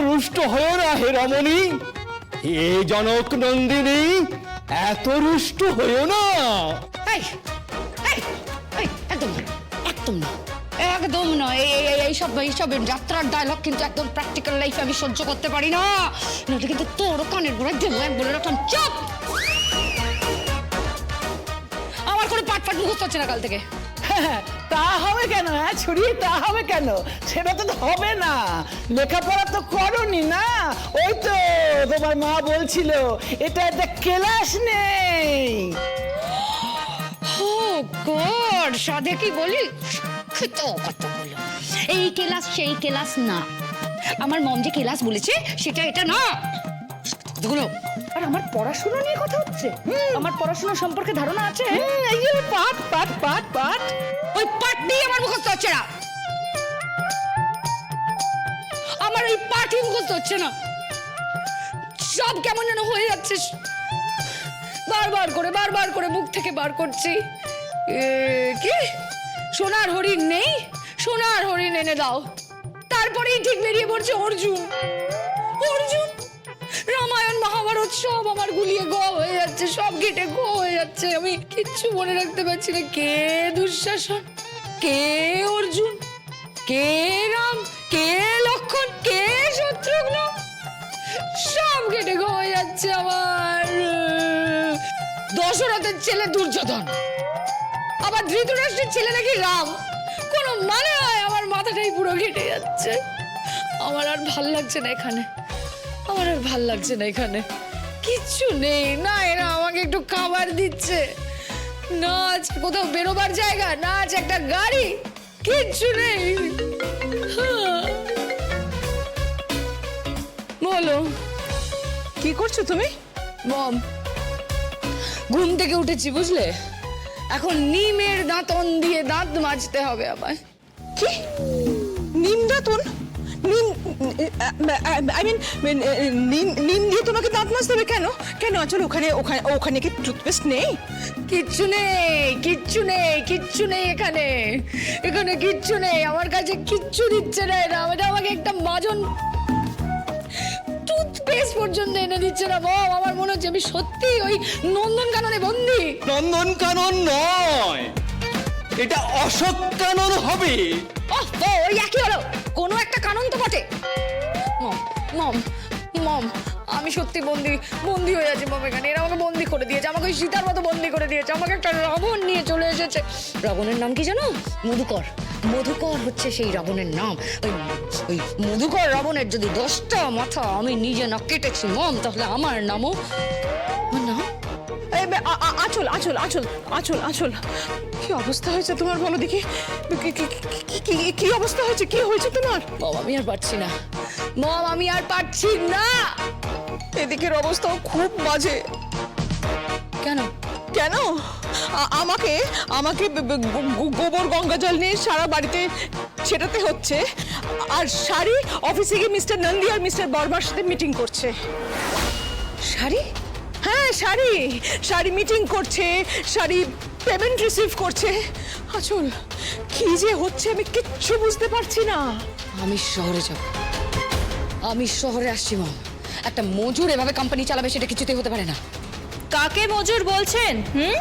রুষ্ট হয়েও না হে রমণী। হে জনক নন্দিনী এত রুষ্ট হয়েও না। এই এই এই একদম না, একদম নয় এই এই- এই এইসব এইসব যাত্রার ডায়লগ কিন্তু একদম প্র্যাকটিক্যাল লাইফে আমি সহ্য করতে পারি না। নইলে কিন্তু তোর কানের গোড়ায় দেবো এক বলে রাখলাম চুপ! আমার কোনো পাট পাট মুখস্থ হচ্ছে না কাল থেকে। হ্যাঁ, তা হবে কেন? হ্যাঁ ছড়িয়ে তা হবে কেন? সেটা তো হবে না। লেখাপড়া তো করনি না। ওই তো তোমার মা বলছিল, এটা একটা ক্লাস নেই। গড সাদে কি বলি? কত কত বলো এই ক্লাস, সেই ক্লাস না। আমার মম যে ক্লাস বলেছে, সেটা এটা না। কতগুলো আমার পড়াশোনা নিয়ে কথা হচ্ছে? আমার পড়াশোনা সম্পর্কে ধারণা আছে? এই যে পাঠ পাঠ পাঠ পাঠ। ওই পাঠ দিয়ে আমার মুখস্থ হচ্ছে না। আমার ওই পাঠই মুখস্থ হচ্ছে না। সব কেমন যেন হয়ে যাচ্ছে। বারবার করে বারবার করে মুখ থেকে বার করছি। কি? সোনার হরিণ নেই? সোনার হরিণ এনে দাও। তারপরেই ঠিক বেরিয়ে পড়ছে অর্জুন। আমার গুলিয়ে গ হয়ে যাচ্ছে, সব ঘেটে গো হয়ে যাচ্ছে। আমি কিচ্ছু মনে রাখতে পারছি না। কে দুঃশাসন? কে অর্জুন? কে রাম? কে লক্ষণ? কে শত্রুঘ্ন? সব ঘেটে গো হয়ে যাচ্ছে আমার দশরথের ছেলে দুর্যোধন। আবার ধৃতরাষ্ট্রের ছেলে নাকি রাম? কোনো মানে হয় আমার মাথাটাই পুরো ঘেটে যাচ্ছে। আমার আর ভালো লাগছে না এখানে। আমার আর ভালো লাগছে না এখানে। কিচ্ছু নেই। না এরা আমাকে একটু খাবার দিচ্ছে। না আজ কোথাও বেরোবার জায়গা না আজ একটা গাড়ি। কিচ্ছু নেই। হ্যাঁ। বলো। কি করছ তুমি? মম ঘুম থেকে উঠেছি বুঝলে? এখন নিমের দাঁতন দিয়ে দাঁত মাজতে হবে আমায়। কি? নিম দাঁতন? আই মিন নিম নিম দিয়ে তোমাকে দাঁত মাজতে হবে কেন কেন আসলে ওখানে ওখানে ওখানে কি টুথপেস্ট নেই কিচ্ছু নেই কিচ্ছু নেই কিচ্ছু নেই এখানে এখানে কিচ্ছু নেই আমার কাছে কিচ্ছু দিচ্ছে না এরা এটা আমাকে একটা মাজন টুথপেস্ট পর্যন্ত এনে দিচ্ছে না বাবা আমার মনে হচ্ছে আমি সত্যি ওই নন্দন কাননে বন্দি নন্দন কানন নয় এটা অশোক কানন হবে ওহ ও ওই একই হলো কোনো বটে? মম মম মম, আমি সত্যি বন্দি বন্দি হয়ে আছি মম এখানে। এরা আমাকে বন্দি করে দিয়েছে, আমাকে ওই সীতার মতো বন্দি করে দিয়েছে। আমাকে একটা রাবণ নিয়ে চলে এসেছে। রাবণের নাম কি জানো? মধুকর। মধুকর হচ্ছে সেই রাবণের নাম। ওই ওই মধুকর রাবণের যদি দশটা মাথা আমি নিজে না কেটেছি, মম, তাহলে আমার নামও আঁচল আঁচল আঁচল আঁচল আঁচল কি অবস্থা হয়েছে তোমার বলো দেখি কি- অবস্থা হয়েছে কি হয়েছে তোমার মম আমি আর পারছি না মম আমি আর পারছি না এদিকের অবস্থাও খুব বাজে কেন কেন আমাকে আমাকে গোবর গঙ্গা জল নিয়ে সারা বাড়িতে ছেটাতে হচ্ছে আর শাড়ি অফিসে গিয়ে মিস্টার নন্দী আর মিস্টার বর্মার সাথে মিটিং করছে শাড়ি হ্যাঁ শাড়ি। শাড়ি মিটিং করছে শাড়ি পেমেন্ট রিসিভ করছে। আচল কি যে হচ্ছে আমি কিচ্ছু বুঝতে পারছি না। আমি শহরে যাব। আমি শহরে আসছি মম একটা মজুর এভাবে কোম্পানি চালাবে সেটা কিছুতেই হতে পারে না। কাকে মজুর বলছেন হুম?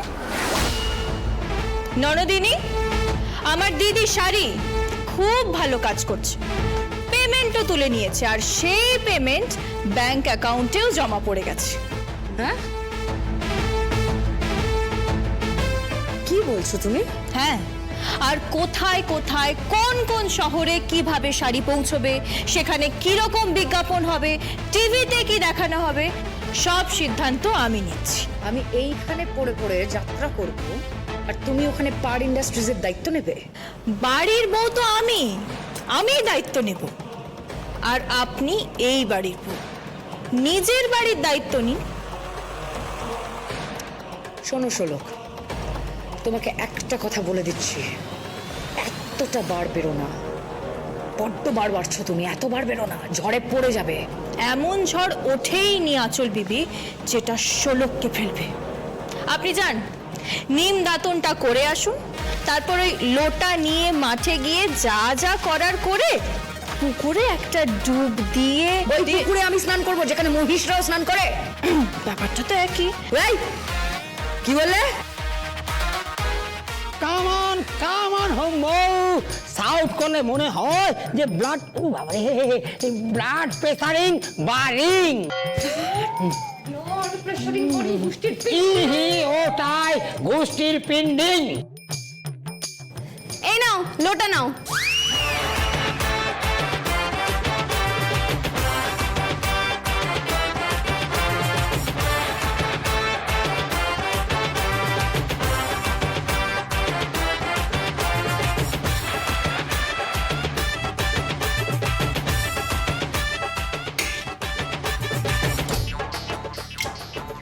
ননদিনী আমার দিদি শাড়ি খুব ভালো কাজ করছে। পেমেন্টও তুলে নিয়েছে আর সেই পেমেন্ট ব্যাংক অ্যাকাউন্টেও জমা পড়ে গেছে। হ্যাঁ কি বলছো তুমি? হ্যাঁ। আর কোথায় কোথায় কোন কোন শহরে কীভাবে শাড়ি পৌঁছবে সেখানে কীরকম বিজ্ঞাপন হবে টিভিতে কি দেখানো হবে সব সিদ্ধান্ত আমি নিচ্ছি। আমি এইখানে পড়ে পড়ে যাত্রা করব আর তুমি ওখানে পার ইন্ডাস্ট্রিজের দায়িত্ব নেবে? বাড়ির বউ তো আমি। আমি দায়িত্ব নেব। আর আপনি এই বাড়ির বউ। নিজের বাড়ির দায়িত্ব নিন। শোনো শোলক তোমাকে একটা কথা বলে দিচ্ছি। এতটা বার বেরো না। বড্ড বার বাড়ছো তুমি এত বার বেরো না ঝড়ে পড়ে যাবে। এমন ঝড় ওঠেই নি আঁচল বিবি যেটা শোলককে ফেলবে। আপনি যান নিম দাতনটা করে আসুন তারপর ওই লোটা নিয়ে মাঠে গিয়ে যা যা করার করে পুকুরে একটা ডুব দিয়ে ওই পুকুরে আমি স্নান করব যেখানে মহিষরাও স্নান করে। ব্যাপারটা তো একই। এই কি বললে? কামান কামান হোম সাউথ করলে মনে হয় যে ব্লাড বাবারে ব্লাড প্রেসারিং বারিং ওটাই গোষ্ঠীর পিন্ডিং এই নাও লোটা নাও।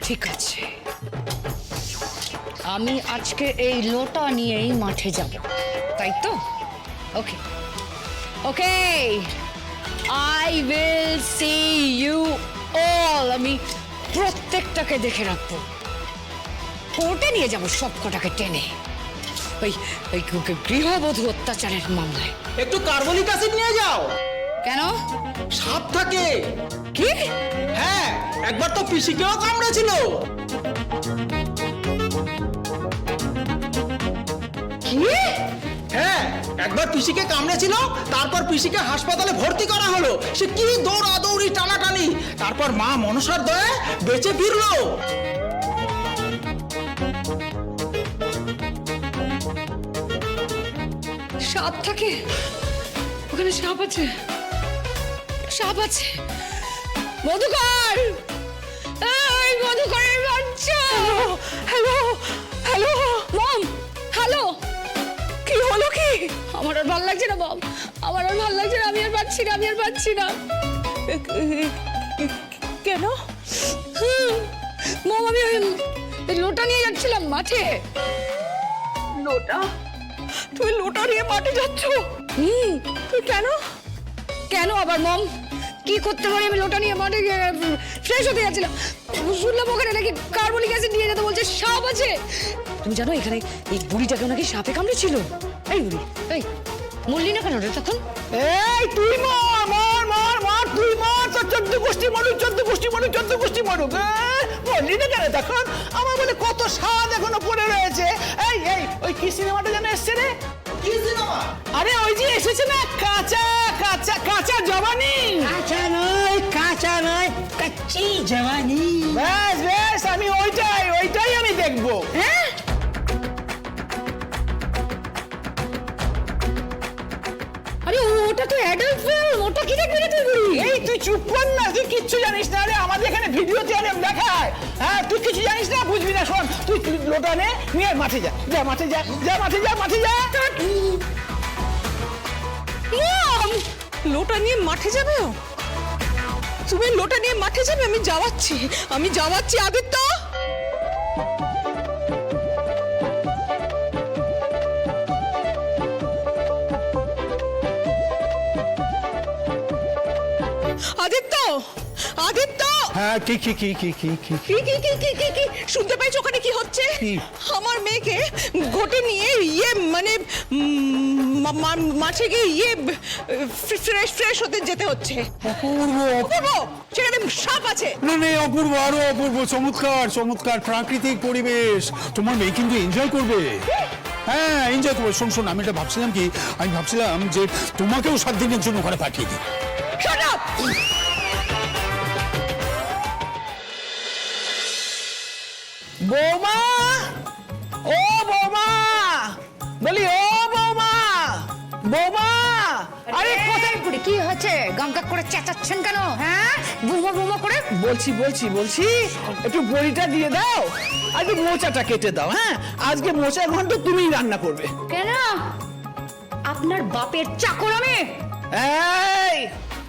ঠিক আছে। আমি আজকে এই লোটা নিয়েই মাঠে যাব। তাই তো okay. Okay. I will see you all আমি প্রত্যেকটাকে দেখে রাখব। কোর্টে নিয়ে যাব সব কটাকে টেনে। ওই ওই গৃহবধূ অত্যাচারের মামলায়। একটু কার্বনিক অ্যাসিড নিয়ে যাও। কেন? সাপ থাকে। কি? হ্যাঁ। একবার তো পিসিকেও কামড়েছিল। কি? হ্যাঁ একবার পিসিকে কামড়েছিল তারপর পিসিকে হাসপাতালে ভর্তি করা হলো। সে কি দৌড়াদৌড়ি টানাটানি। তারপর মা মনসার দয়ে বেঁচে ফিরলো। সাপ থাকে। ওখানে সাপ আছে। সাপ আছে। মধুকর! আমার আর ভালো লাগছে না মম আমার আর ভালো লাগছে না আমি আর পাচ্ছি না আমি আর পাচ্ছি না। কেন? মম আমি ওই লোটা নিয়ে যাচ্ছিলাম মাঠে। লোটা? তুমি লোটা নিয়ে মাঠে যাচ্ছ? হুম তুই কেন? কেন আবার মম? কি করতে পারি আমি লোটা নিয়ে মাঠে গিয়ে ফ্রেশ হতে যাচ্ছিলাম? শুনলাম ওখানে নাকি কার্বনিক অ্যাসিড নিয়ে যেতে বলছে সাপ আছে। তুমি জানো এখানে এই বুড়িটাকেও নাকি সাপে কামড়েছিল? এই বুড়ি এই মরলি না কেন রে তখন? এই তুই মর মর মর মর তুই মর তোর চোদ্দ গোষ্ঠী মরুক চোদ্দ গোষ্ঠী মরুক চোদ্দ গোষ্ঠী মরুক এ, বললি না কেন তখন? আমার বলে কত স্বাদ এখনও পড়ে রয়েছে। এই এই ওই কি সিনেমাটা যেন এসছে রে? কি সিনেমা? আরে ওই যে এসেছে না কাঁচা কাঁচা কাঁচা জবানি। কাঁচা নয় কাঁচা নয় কাচ্চি জওয়ানি ব্যাস ব্যাস আমি ওইটাই ওইটাই আমি দেখব। হ্যাঁ? তো অ্যাডাল্ট ফিল্ম ওটা কি দেখবি তুই বুড়ি? এই তুই চুপ কর না তুই কিচ্ছু জানিস না রে আমাদের এখানে ভিডিওতে দেখায়। হ্যাঁ তুই কিছু জানিস না বুঝবি না শোন তুই লোটা নে নিয়ে মাঠে যা যা মাঠে যা যা মাঠে যা মাঠে যা। লোটা নিয়ে মাঠে যাবে তুমি লোটা নিয়ে মাঠে যাবে আমি যাওয়াচ্ছি আমি যাওয়াচ্ছি আদিত্য! আদিত্য! আদিত্য! হ্যাঁ কি কি কি কি কি কি? কি কি কি কি কি কি? শুনতে পাইছো ওখানে কি হচ্ছে? কি? আমার মেয়েকে ঘটে নিয়ে ইয়ে মানে উম, মা- মা- মাঠে গিয়ে ইয়ে ফ্রেশ ফ্রেশ হতে যেতে হচ্ছে। অপূর্ব অপূর্ব। সেখানে সাপ আছে। না না অপূর্ব আরও অপূর্ব চমৎকার চমৎকার প্রাকৃতিক পরিবেশ। তোমার মেয়ে কিন্তু এনজয় করবে। হ্যাঁ এনজয় করবে। শোন শোন আমি এটা ভাবছিলাম কি? আমি ভাবছিলাম যে তোমাকেও সাত দিনের জন্য ওখানে পাঠিয়ে দিই। Shut up! বৌমা ও বৌমা বলি ও বৌমা বৌমা। আরে কোথায় বুড়ি কি হচ্ছে গামকা করে চেঁচাচ্ছেন কেন? হ্যাঁ? বুমো বুমো করে? বলছি বলছি বলছি একটু বড়িটা দিয়ে দাও আর একটু মোচাটা কেটে দাও হ্যাঁ? আজকে মোচা ঘন্ট তুমিই রান্না করবে। কেন? আপনার বাপের চাকর আমি। এই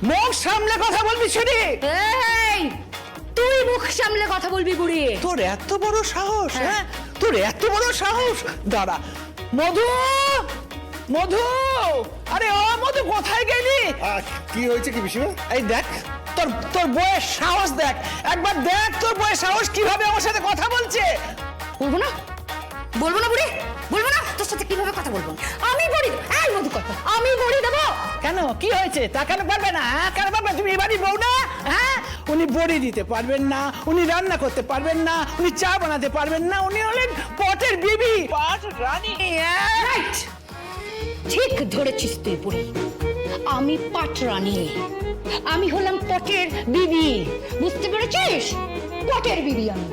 মুখ সামলে কথা বলবি ছেড়ে এই তুই মুখ সামলে কথা বলবি বুড়ি। তোর এত বড় সাহস হ্যাঁ। তোর এত বড় সাহস। দাঁড়া। মধু! মধু! আরে ও মধু কোথায় গেলি? কি হয়েছে কি বিষয় এই দেখ তোর তোর বয়ের সাহস দেখ। একবার দেখ তোর বয়ের সাহস কীভাবে আমার সাথে কথা বলছে। বলব না? বলব না বুড়ি? বলব না? তোর সাথে কীভাবে কথা বলব? আমি বড়ি দেবো এই মধুকর আমি বড়ি দেবো। কেন? কি হয়েছে? তা কেন পারবে না? হ্যাঁ কেন পারবে তুমি এবারই বউ না? হ্যাঁ? উনি বড়ি দিতে পারবেন না উনি রান্না করতে পারবেন না উনি চা বানাতে পারবেন না উনি হলেন পটের বিবি। পট রানী? রাইট ঠিক ধরেছিস তুই বুড়ি। আমি পাট রানী। আমি হলাম পটের বিবি। বুঝতে পেরেছিস? পটের বিবি আমি।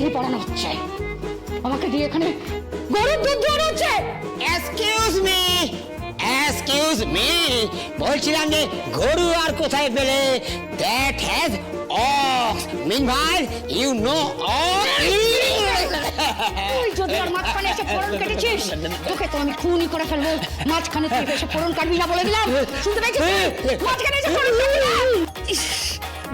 পাঁচালি পড়ানো হচ্ছে। আমাকে দিয়ে এখানে গরুর দুধ দোয়ানো হচ্ছে। এক্সকিউজ মি এক্সকিউজ মি বলছিলাম যে গরু আর কোথায় পেলে? That has ox meanwhile you know তুই যদি আর মাঝখানে এসে ফোড়ন কেটেছিস তোকে তো আমি খুনই করে ফেলব। মাঝখানে তুই এসে ফোড়ন কাটবি না বলে দিলাম। শুনতে পেয়েছিস? মাঝখানে এসে ফোড়ন কাটবি না।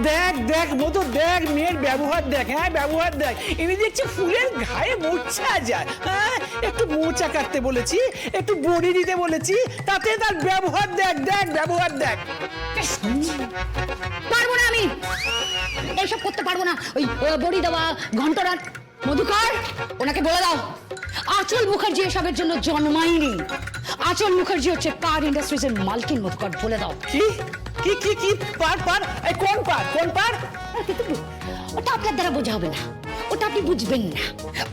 দেখ দেখ বোধ দেখ, মেয়ের ব্যবহার দেখ হ্যাঁ ব্যবহার দেখ। ইনি দেখছি ফুলের ঘায়ে মোচা যায় হ্যাঁ একটু মোচা কাটতে বলেছি, একটু বড়ি দিতে বলেছি, তাতে তার ব্যবহার দেখ দেখ, ব্যবহার দেখ। পারব না আমি। এইসব করতে পারব না। ওই বড়ি দেওয়া ঘন্টরাট মধুকর ওনাকে বলে দাও। আচল মুখার্জি এসবের জন্য জন্মায়নি। আচল মুখার্জি হচ্ছে কার ইন্ডাস্ট্রিজের মালকিন মধুকর বলে দাও। কি? কি কি কি? পার পার? এই কোন পার? কোন পার? ওটা আপনার দ্বারা বোঝা হবে না। ওটা আপনি বুঝবেন না।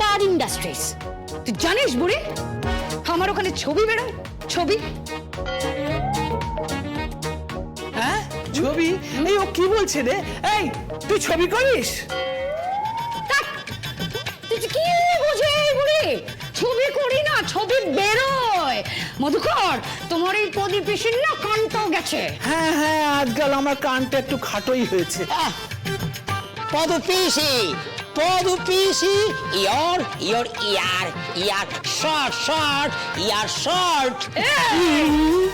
পার ইন্ডাস্ট্রিজ তুই জানিস বুড়ি? আমার ওখানে ছবি বেরোয়। ছবি। হ্যাঁ? ছবি? এই ও কি বলছে রে? এই তুই ছবি করিস? ছবি বেরোয়। মধুকর তোমার এই প্রদীপ পিসির না কানটাও গেছে? হ্যাঁ হ্যাঁ আজকাল আমার কানটা একটু খাটোই হয়েছে। পদপিসি পদপিসি your your ear ear short short ear short.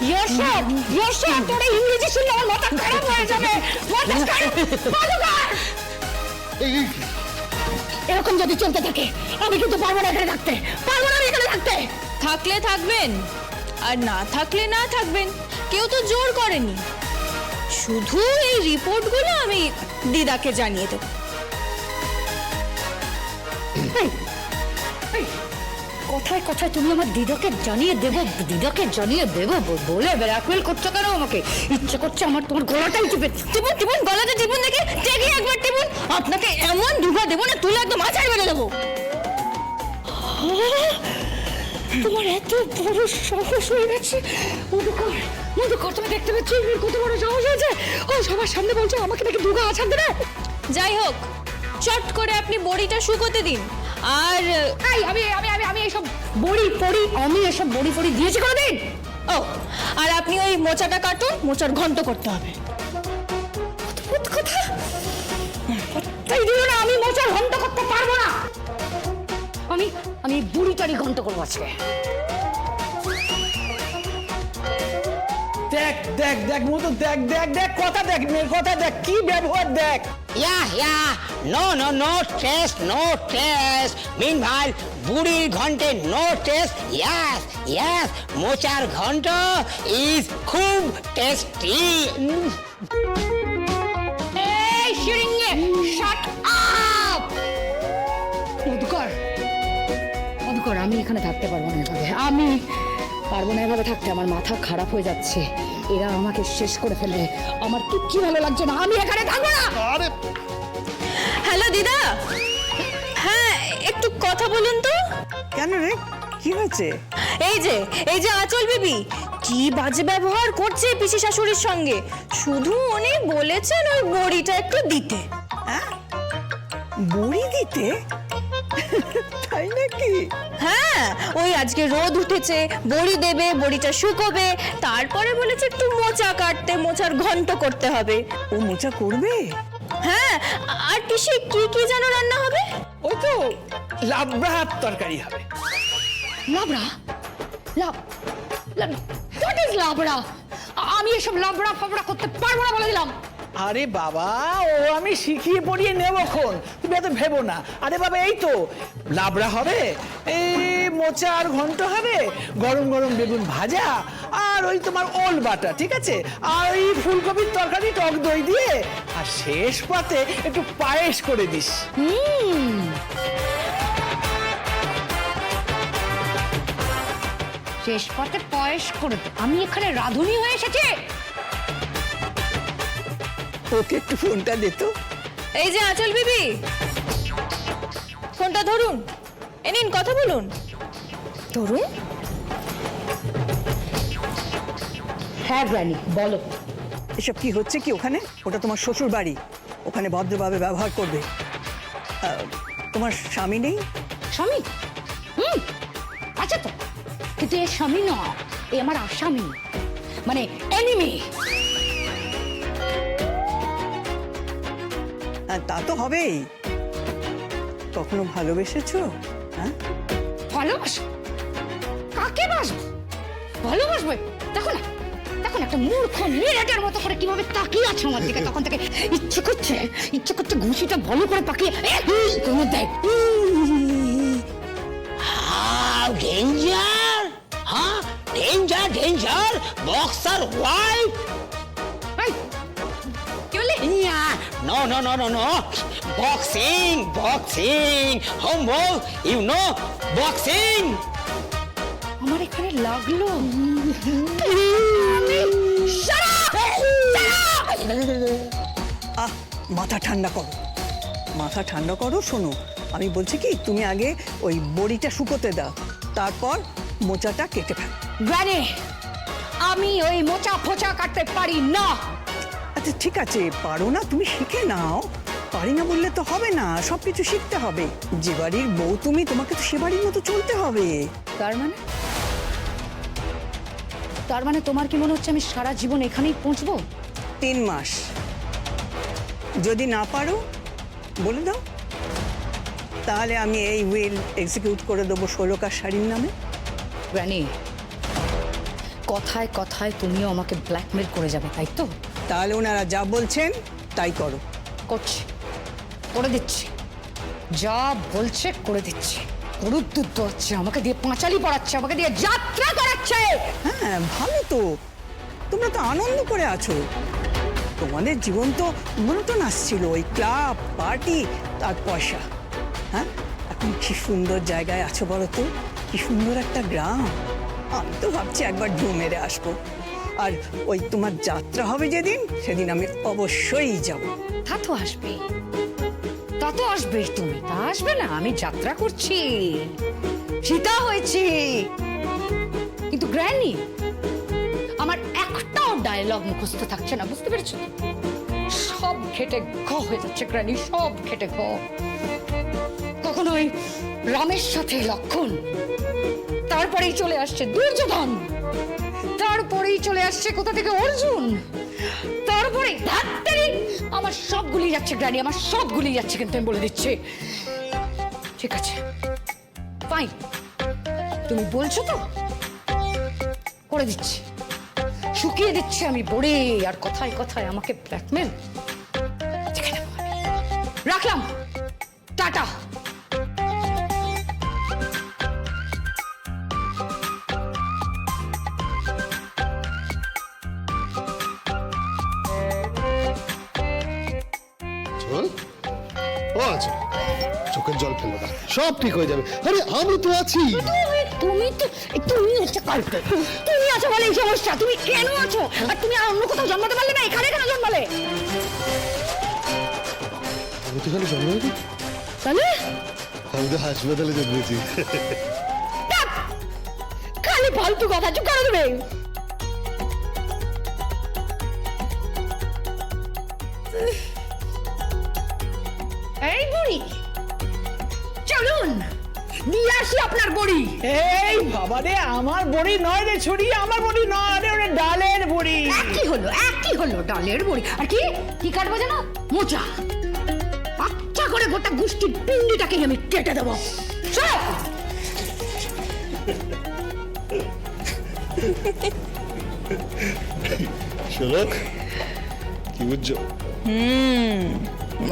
Yourself yourself তোর ইংরেজি শুনলে আমার মাথা খারাপ হয়ে যাবে। মাথা খারাপ মধুকর! এরকম যদি চলতে থাকে আমি কিন্তু পারব না এখানে থাকতে। পারব না আমি এখানে থাকতে। থাকলে থাকবেন আর না থাকলে না থাকবেন কেউ তো জোর করেনি। শুধু এই রিপোর্টগুলো আমি দিদাকে জানিয়ে দেবো। কথায় কথায় তুমি আমার দিদাকে জানিয়ে দেবো? দিদাকে জানিয়ে দেবো? বলে ব্ল্যাকমেল করছ কেন আমাকে? ইচ্ছে করছে আমার তোমার গলাটাই টিপে টিপুন টিপুন গলাতে টিপুন দেখে। টেকে একবার টিপুন। আপনাকে এমন দুঘা দেবো না, তুলে একদম মাথায় মেরে দেবো। তোমার এত বড় সাহস হয়ে গেছে। মধুকর মধুকর, তুমি দেখতে পাচ্ছ এর কত বড় সাহস হয়েছে। ও, সবার সামনে বলছে আমাকে নাকি দুগা আছাড় দেবে? যাই হোক, চট করে আপনি বড়িটা শুকোতে দিন। আর এই আমি আমি আমি আমি এইসব বড়ি পড়ি আমি এসব বড়ি ফড়ি দিয়েছি কোনোদিন? ও আর আপনি ওই মোচাটা কাটুন মোচার ঘন্ট করতে হবে। অদ্ভুত কথা। তাই দিল না আমি মোচার ঘন্ট করতে পারব না। আমি আমি বুড়িটারই ঘন্ট করব আজকে। দেখ দেখ দেখ মতো দেখ দেখ দেখ কথা দেখ মেয়ের কথা দেখ কি ব্যবহার দেখ। Yeah yeah no no no test no test meanwhile বুড়ির ঘন্টে নো টেস্ট ইয়াস ইয়াস মোচার ঘন্ট ইজ খুব টেস্টি এই শিরিঙ্গে শাট আপ মধুকর মধুকর আমি এখানে থাকতে পারব না এভাবে। আমি পারব না এভাবে থাকতে। আমার মাথা খারাপ হয়ে যাচ্ছে। এরা আমাকে শেষ করে ফেলবে। আমার কিচ্ছু ভালো লাগছে না। আমি এখানে থাকব না! আরে হ্যালো দিদা। হ্যাঁ একটু কথা বলুন তো। কেন রে? কি হয়েছে? এই যে এই যে আঁচল বিবি কি বাজে ব্যবহার করছে পিসি শাশুড়ির সঙ্গে? শুধু উনি বলেছেন ওই বড়িটা একটু দিতে। হ্যাঁ? বড়ি দিতে? তাই নাকি? হ্যাঁ ওই আজকে রোদ উঠেছে বড়ি দেবে বড়িটা শুকোবে তারপরে বলেছে একটু মোচা কাটতে মোচার ঘন্ট করতে হবে। ও মোচা করবে? হ্যাঁ আর পিসি কি কি যেন রান্না হবে? ওই তো লাবড়া তরকারি হবে। লাবড়া? Love what is labra? আমি এসব লাবড়া ফাবড়া করতে পারব না বলে দিলাম। আরে বাবা, ও আমি শিখিয়ে পড়িয়ে নেব খন। তুমি এত ভেবো না। আরে বাবা, এই তো, লাবড়া হবে? এই মোচা আর ঘন্ট হবে? গরম গরম বেগুন ভাজা? আর ওই তোমার ওল বাটা, ঠিক আছে? আর ওই ফুলকপির তরকারি, টক দই দিয়ে? আর শেষ পাতে একটু পায়েস করে দিস। শেষ পথে পয়েস করে আমি এখানে রাধুনি হয়ে এসেছি? ওকে একটু ফোনটা দিত এই যে আঁচল বিবি। ফোনটা ধরুন। এ নিন কথা বলুন। ধরুন। হ্যাঁ গ্রানি বলো। এসব কি হচ্ছে কি ওখানে? ওটা তোমার শ্বশুর বাড়ি। ওখানে ভদ্রভাবে ব্যবহার করবে। আহ, তোমার স্বামী নেই? স্বামী? হুম আচ্ছা তো। কিন্তু এ স্বামী নয় এ আমার আসামি। মানে এনিমি তা তো হবেই। কখনো ভালোবেসেছো? হ্যাঁ? ভালোবাসো? কাকে বাসবো? ভালোবাসবে? দেখো না, দেখো একটা মূর্খ মেয়েটার মতো করে কীভাবে তাকিয়ে আছে আমার দিকে। তখন থেকে ইচ্ছে করছে ইচ্ছে করছে ঘুষিটা ভালো করে পাকিয়ে কোনো দেয় হাউ, ডেঞ্জার হ্যাঁ danger danger, boxer wife No, no, no, no, no. Boxing, boxing. Homo, you know, boxing. আমার এখানে লাগল। আহ মাথা ঠান্ডা করো। মাথা ঠান্ডা করো শোনো। আমি বলছি কি তুমি আগে ওই বড়িটা শুকোতে দাও। তারপর মোচাটা কেটে ফেল। গ্রানি আমি ওই মোচা ফোচা কাটতে পারি না। আচ্ছা ঠিক আছে পারো না তুমি শিখে নাও। পারি না বললে তো হবে না সব কিছু শিখতে হবে। যে বাড়ির বউ তুমি তোমাকে তো সে বাড়ির মতো চলতে হবে। তার মানে? তার মানে তোমার কি মনে হচ্ছে আমি সারা জীবন এখানেই পৌঁছবো? তিন মাস। যদি না পারো বলে দাও। তাহলে আমি এই উইল এক্সিকিউট করে দেবো ষোলোকার শাড়ির নামে। গ্রানি কথায় কথায় তুমিও আমাকে ব্ল্যাকমেল করে যাবে তাই তো? তাহলে ওনারা যা বলছেন তাই করো। করছি। করে দিচ্ছি। যা বলছে করে দিচ্ছি। গরুর দুধ দোয়াচ্ছে আমাকে দিয়ে পাঁচালি পড়াচ্ছে আমাকে দিয়ে যাত্রা করাচ্ছে। হ্যাঁ ভালো তো। তোমরা তো আনন্দ করে আছো। তোমাদের জীবন তো মনোটন আসছিল ওই ক্লাব পার্টি আর পয়সা। হ্যাঁ এখন কি সুন্দর জায়গায় আছো বলো তো? কি সুন্দর একটা গ্রাম। আমি তো ভাবছি একবার ঢু মেরে আসব। আর ওই তোমার যাত্রা হবে যেদিন, সেদিন আমি অবশ্যই যাব। তা তো আসবে তা তো আসবেই তুমি। তা আসবে না, আমি যাত্রা করছি। সীতা হয়েছি। কিন্তু গ্র্যানি, আমার একটাও ডায়লগ মুখস্থ থাকছে না, বুঝতে পেরেছ? সব ঘেটে ঘ হয়ে যাচ্ছে গ্র্যানি, সব ঘেটে ঘ। কখনো ওই রামের সাথে লক্ষণ, তারপরেই চলে আসছে দুর্যোধন। তারপরেই চলে আসছে। কোথা থেকে? অর্জুন! তারপরে ধাত্তারি! আমার সবগুলি যাচ্ছে গ্রানি, আমার সবগুলি যাচ্ছে কিন্তু আমি বলে দিচ্ছি। ঠিক আছে ফাইন তুমি বলছো তো? করে দিচ্ছি। শুকিয়ে দিচ্ছি আমি বড়ে, আর কথায় কথায় আমাকে ব্ল্যাকমেল। রাখলাম। টাটা। চোখের জল ফেলো না। সব ঠিক হয়ে যাবে। আরে আমি তো আছি। তুমি তো তুমি হচ্ছে কালকে তুমি আছো বলে এই সমস্যা। তুমি কেন আছো? আর তুমি আর অন্য কোথাও জন্মাতে পারলে না? এখানে কেন জন্মালে? আমি তো এখানে জন্মাইনি তাহলে? আমি তো হাসপাতালে জন্মেছি। খালি ফালতু কথা চুপ করে দেবে এই বুড়ি নিয়ে আসি আপনার বড়ি। এই বাবা রে আমার বড়ি নয় রে ছুরি আমার বড়ি নয় রে ওরে ডালের বড়ি। একই হলো একই হলো ডালের বড়ি। আর কি? কি কাটবো জানো? মোচা। আচ্ছা করে গোটা গুষ্টির পিন্ডিটাকে আমি কেটে দেবো। চল। কি বুঝছ?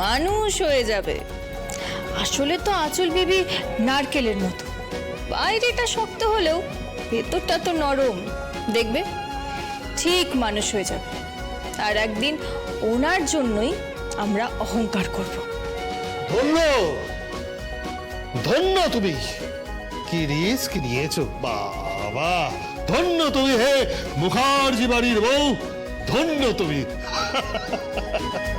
মানুষ হয়ে যাবে। আসলে তো আঁচল বিবি নারকেলের মতো। বাইরেটা শক্ত হলেও ভেতরটা তো নরম। দেখবে? ঠিক মানুষ হয়ে যাবে। আর একদিন ওনার জন্যই আমরা অহংকার করব। ধন্য! ধন্য তুমি! কি রিস্ক নিয়েছো? বাবা! ধন্য তুমি হে মুখার্জি বাড়ির বউ! ধন্য তুমি!